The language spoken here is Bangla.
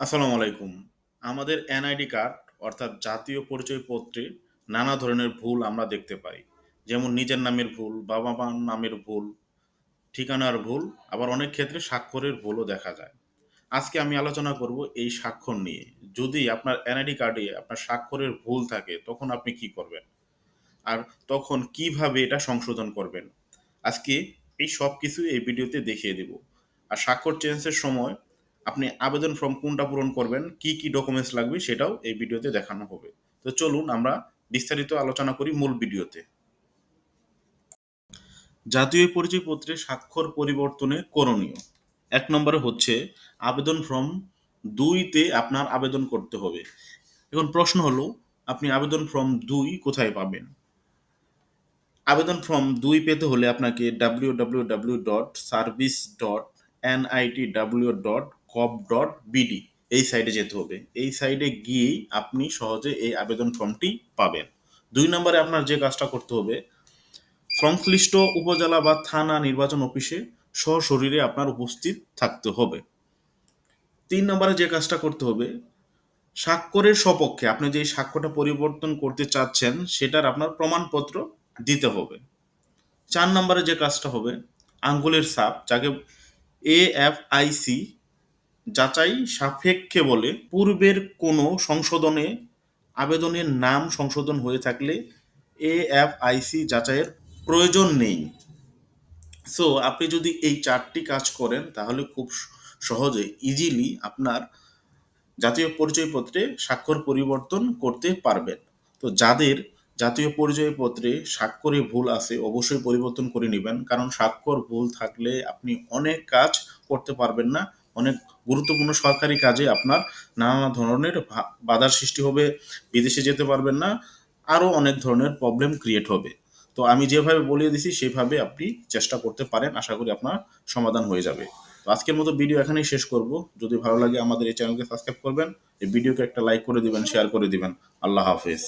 আসসালামু আলাইকুম। আমাদের এনআইডি কার্ড, অর্থাৎ জাতীয় পরিচয়পত্রে নানা ধরনের ভুল আমরা দেখতে পাই। যেমন নিজের নামের ভুল, বাবা মার নামের ভুল, ঠিকানার ভুল, আবার অনেক ক্ষেত্রে স্বাক্ষরের ভুলও দেখা যায়। আজকে আমি আলোচনা করব এই স্বাক্ষর নিয়ে। যদি আপনার এনআইডি কার্ডে আপনার স্বাক্ষরের ভুল থাকে, তখন আপনি কি করবেন? আর তখন কীভাবে এটা সংশোধন করবেন? আজকে এই সব কিছু এই ভিডিওতে দেখিয়ে দেব। আর স্বাক্ষর চেঞ্জের সময় আপনি আবেদন ফর্ম কোনটা পূরণ করবেন, কি কি ডকুমেন্টস লাগবে সেটাও এই ভিডিওতে দেখানো হবে। তো চলুন আমরা বিস্তারিত আলোচনা করি মূল ভিডিওতে। জাতীয় পরিচয়পত্রে স্বাক্ষর পরিবর্তনে করণীয়। এক নম্বরে হচ্ছে আবেদন ফর্ম দুইতে আপনার আবেদন করতে হবে। এখন প্রশ্ন হলো, আপনি আবেদন ফর্ম দুই কোথায় পাবেন? আবেদন ফর্ম দুই পেতে হলে আপনাকে W W W dot service dot NIT W dot cop dot BD, এই সাইটে যেতে হবে। এই সাইটে গিয়েই আপনি সহজে এই আবেদন ফর্মটি পাবেন। দুই নম্বরে আপনার যে কাজটা করতে হবে, সংশ্লিষ্ট উপজেলা বা থানা নির্বাচন অফিসে সশরীরে আপনার উপস্থিত থাকতে হবে। তিন নম্বরে যে কাজটা করতে হবে, স্বাক্ষরের সপক্ষে আপনি যে স্বাক্ষরটা পরিবর্তন করতে চাচ্ছেন, সেটার আপনার প্রমাণপত্র দিতে হবে। চার নম্বরে যে কাজটা হবে, আঙ্গুলের সাপ যাকে এ এফ আই সি যাচাই সাপেক্ষে বলে পূর্বের কোনো সংশোধনে আবেদনের নাম সংশোধন হয়ে থাকলে এ এফ আই সি যাচাইয়ের প্রয়োজন নেই। সো আপনি যদি এই চারটি কাজ করেন, তাহলে খুব সহজে ইজিলি আপনার জাতীয় পরিচয়পত্রে স্বাক্ষর পরিবর্তন করতে পারবেন। তো যাদের জাতীয় পরিচয়পত্রে স্বাক্ষরে ভুল আছে, অবশ্যই পরিবর্তন করে নেবেন। কারণ স্বাক্ষর ভুল থাকলে আপনি অনেক কাজ করতে পারবেন না। অনেক গুরুত্বপূর্ণ সরকারি কাজে আপনার নানা ধরনের বাধার সৃষ্টি হবে, বিদেশে যেতে পারবেন না, আরও অনেক ধরনের প্রবলেম ক্রিয়েট হবে। তো আমি যেভাবে বলিয়ে দিছি, সেভাবে আপনি চেষ্টা করতে পারেন, আশা করি আপনার সমাধান হয়ে যাবে। তো আজকের মতো ভিডিও এখানেই শেষ করব। যদি ভালো লাগে আমাদের এই চ্যানেলকে সাবস্ক্রাইব করবেন, এই ভিডিওকে একটা লাইক করে দিবেন শেয়ার করে দিবেন। আল্লাহ হাফেজ।